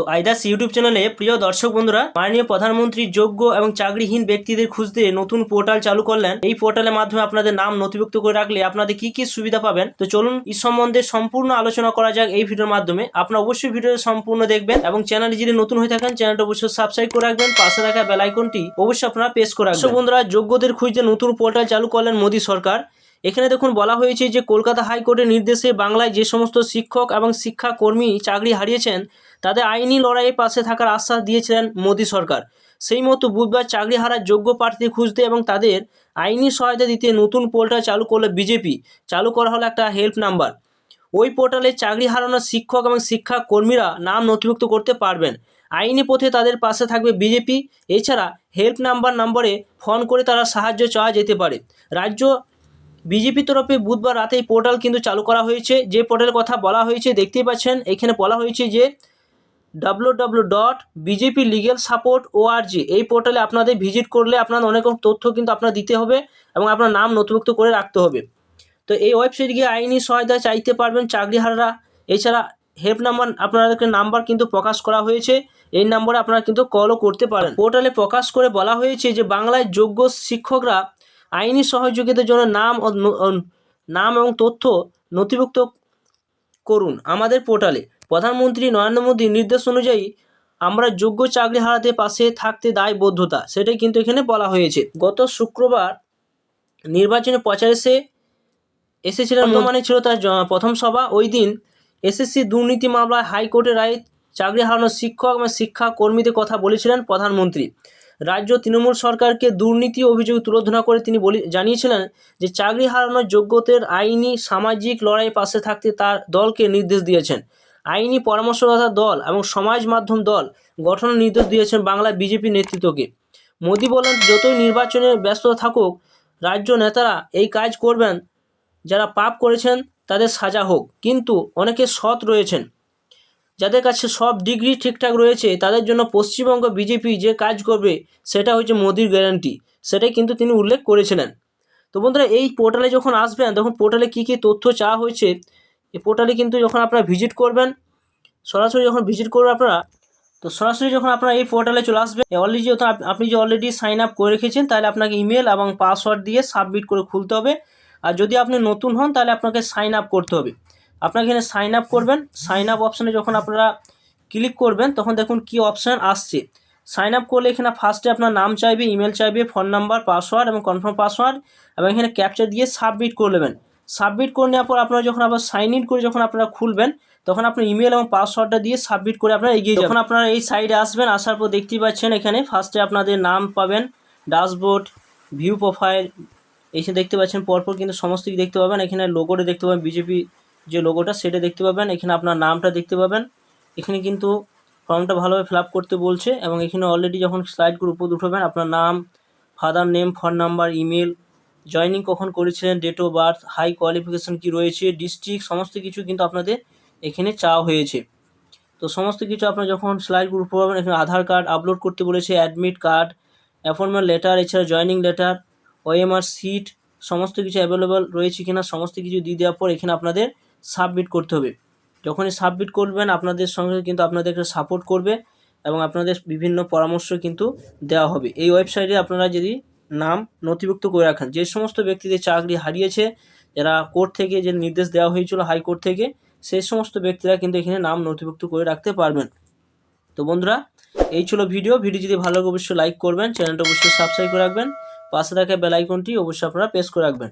তো আইদাস ইউটিউব চ্যানেলে প্রিয় দর্শক বন্ধুরা, মাননীয় প্রধানমন্ত্রী যোগ্য এবং চাকরিহীন ব্যক্তিদের খুঁজতে নতুন পোর্টাল চালু করলেন। এই পোর্টালের মাধ্যমে আপনাদের নাম নথিভুক্ত করে রাখলে আপনাদের কি কি সুবিধা পাবেন? তো চলুন এই সম্বন্ধে সম্পূর্ণ আলোচনা করা যাক এই ভিডিওর মাধ্যমে। আপনারা অবশ্যই ভিডিওটা সম্পূর্ণ দেখবেন এবং চ্যানেলে যদি নতুন হয়ে থাকেন, চ্যানেলটা অবশ্যই সাবস্ক্রাইব করে রাখবেন। পাশে থাকা বেল আইকনটি অবশ্যই আপনারা প্রেস করে রাখবেন। বন্ধুরা, যোগ্যদের খুঁজতে নতুন পোর্টাল চালু করলেন মোদী সরকার। এখানে দেখুন বলা হয়েছে যে কলকাতা হাইকোর্টের নির্দেশে বাংলায় যে সমস্ত শিক্ষক এবং শিক্ষাকর্মী চাকরি হারিয়েছেন, তাদের আইনি লড়াইয়ের পাশে থাকার আশ্বাস দিয়েছিলেন মোদী সরকার। সেই মতো বুধবার চাকরি হারার যোগ্য প্রার্থী খুঁজতে এবং তাদের আইনি সহায়তা দিতে নতুন পোর্টাল চালু করল বিজেপি। চালু করা হলো একটা হেল্প নাম্বার। ওই পোর্টালে চাকরি হারানো শিক্ষক এবং শিক্ষাকর্মীরা নাম নথিভুক্ত করতে পারবেন। আইনি পথে তাদের পাশে থাকবে বিজেপি। এছাড়া হেল্প নাম্বার নম্বরে ফোন করে তারা সাহায্য চাওয়া যেতে পারে। রাজ্য বিজেপি তরফে বুধবার রাতে এই পোর্টাল কিন্তু চালু করা হয়েছে। যে পোর্টালের কথা বলা হয়েছে, দেখতেই পাচ্ছেন, এখানে বলা হয়েছে যে W W dot BJP legal support org এই পোর্টালে আপনাদের ভিজিট করলে আপনাদের অনেক তথ্য কিন্তু আপনার দিতে হবে এবং আপনার নাম নথিভুক্ত করে রাখতে হবে। তো এই ওয়েবসাইট গিয়ে আইনি সহায়তা চাইতে পারবেন চাকরিহারারা। এছাড়া হেল্প নাম্বার আপনাদেরকে নাম্বার কিন্তু প্রকাশ করা হয়েছে। এই নম্বরে আপনারা কিন্তু কলও করতে পারেন। পোর্টালে প্রকাশ করে বলা হয়েছে যে বাংলায় যোগ্য শিক্ষকরা আইনি সহযোগিতার জন্য নাম ও নাম এবং তথ্য নথিভুক্ত করুন আমাদের পোর্টালে। প্রধানমন্ত্রী নরেন্দ্র মোদীর নির্দেশ অনুযায়ী আমরা যোগ্য চাকরি হারাতে পাশে থাকতে দায়বদ্ধতা সেটাই কিন্তু এখানে বলা হয়েছে। গত শুক্রবার নির্বাচনী প্রচারে এসেছিলেন বর্তমানে ছিল তার প্রথম সভা। ওই দিন এসএসসি দুর্নীতি মামলায় হাইকোর্টের রায়ে চাকরি হারানো শিক্ষক এবং শিক্ষাকর্মীদের কথা বলেছিলেন প্রধানমন্ত্রী। রাজ্য তৃণমূল সরকারকে দুর্নীতি অভিযোগ তুলোধনা করে তিনি বলি, জানিয়েছিলেন যে চাকরি হারানোর যোগ্যতার আইনি সামাজিক লড়াই পাশে থাকতে তার দলকে নির্দেশ দিয়েছেন। আইনি পরামর্শদাতা দল এবং সমাজ মাধ্যম দল গঠনের নির্দেশ দিয়েছেন বাংলা বিজেপি নেতৃত্বকে। মোদী বলেন, যতই নির্বাচনে ব্যস্ত থাকুক, রাজ্য নেতারা এই কাজ করবেন, যারা পাপ করেছেন তাদের সাজা হোক। কিন্তু অনেকে সৎ রয়েছেন। যাদের কাছে সব ডিগ্রি ঠিকঠাক রয়েছে, তাদের জন্য পশ্চিমবঙ্গ বিজেপি যে কাজ করবে, সেটা হচ্ছে মোদির গ্যারান্টি সেটাই কিন্তু তিনি উল্লেখ করেছিলেন। তো বন্ধুরা, এই পোর্টালে যখন আসবেন, তখন পোর্টালে কী কী তথ্য চাওয়া হয়েছে, এই পোর্টালে কিন্তু যখন আপনারা ভিজিট করবেন, সরাসরি যখন ভিজিট করবেন আপনারা, তো সরাসরি যখন আপনারা এই পোর্টালে চলে আসবেন অলরেডি আপ- আপনি যে অলরেডি সাইন আপ করে রেখেছেন, তাহলে আপনাকে ইমেল এবং পাসওয়ার্ড দিয়ে সাবমিট করে খুলতে হবে। আর যদি আপনি নতুন হন, তাহলে আপনাকে সাইন আপ করতে হবে। আপনাকে এখানে সাইন আপ করবেন। সাইন আপ অপশানে যখন আপনারা ক্লিক করবেন, তখন দেখুন কি অপশান আসছে। সাইন আপ করলে এখানে ফার্স্টে আপনার নাম চাইবে ইমেল চাইবে ফোন নাম্বার পাসওয়ার্ড এবং কনফার্ম পাসওয়ার্ড এবং এখানে ক্যাপচার দিয়ে সাবমিট করে নেবেন। সাবমিট করে নেওয়ার পর আপনারা যখন আবার সাইন ইন করে যখন আপনারা খুলবেন, তখন আপনার ইমেল এবং পাসওয়ার্ডটা দিয়ে সাবমিট করে আপনারা এগিয়ে যখন আপনারা এই সাইডে আসবেন, আসার পর দেখতেই পাচ্ছেন এখানে ফার্স্টে আপনাদের নাম পাবেন ড্যাশবোর্ড ভিউ প্রোফাইল এসে দেখতে পাচ্ছেন। পরপর কিন্তু সমস্ত কিছু দেখতে পাবেন। এখানে লোগোটা দেখতে পাবেন বিজেপি যে লোগোটা সেটা দেখতে পাবেন, এখানে আপনার নামটা দেখতে পাবেন। এখানে কিন্তু ফর্মটা ভালোভাবে ফিল করতে বলছে এবং এখানে অলরেডি যখন স্লাইড করে উপর উঠবেন, আপনার নাম father name phone number email joining কখন করেছিলেন date of birth high qualification কি রয়েছে ডিস্ট্রিক্ট সমস্ত কিছু কিন্তু আপনাদের এখানে চাওয়া হয়েছে। তো সমস্ত কিছু আপনার যখন স্লাইড গ্রুপ পাবেন এখানে আধার কার্ড আপলোড করতে বলেছে অ্যাডমিট কার্ড অ্যাপয়েন্টমেন্ট লেটার এছাড়া জয়নিং লেটার ওএমআর সিট সমস্ত কিছু অ্যাভেলেবল রয়েছে কিনা, সমস্ত কিছু দিয়ে দেওয়ার পর এখানে আপনাদের সাবমিট করতে হবে। যখনই সাবমিট করবেন, আপনাদের সঙ্গে কিন্তু আপনাদেরকে সাপোর্ট করবে এবং আপনাদের বিভিন্ন পরামর্শ কিন্তু দেওয়া হবে। এই ওয়েবসাইটে আপনারা যদি নাম নথিভুক্ত করে রাখেন, যে সমস্ত ব্যক্তিদের চাকরি হারিয়েছে, যারা কোর্ট থেকে যে নির্দেশ দেওয়া হয়েছিল হাইকোর্ট থেকে, সেই সমস্ত ব্যক্তিরা কিন্তু এখানে নাম নথিভুক্ত করে রাখতে পারবেন। তো বন্ধুরা, এই ছিল ভিডিও ভিডিও যদি ভালো লাগে, অবশ্যই লাইক করবেন। চ্যানেলটা অবশ্যই সাবস্ক্রাইব করে রাখবেন। পাশে থাকা বেল আইকনটি অবশ্যই আপনারা প্রেস করে রাখবেন।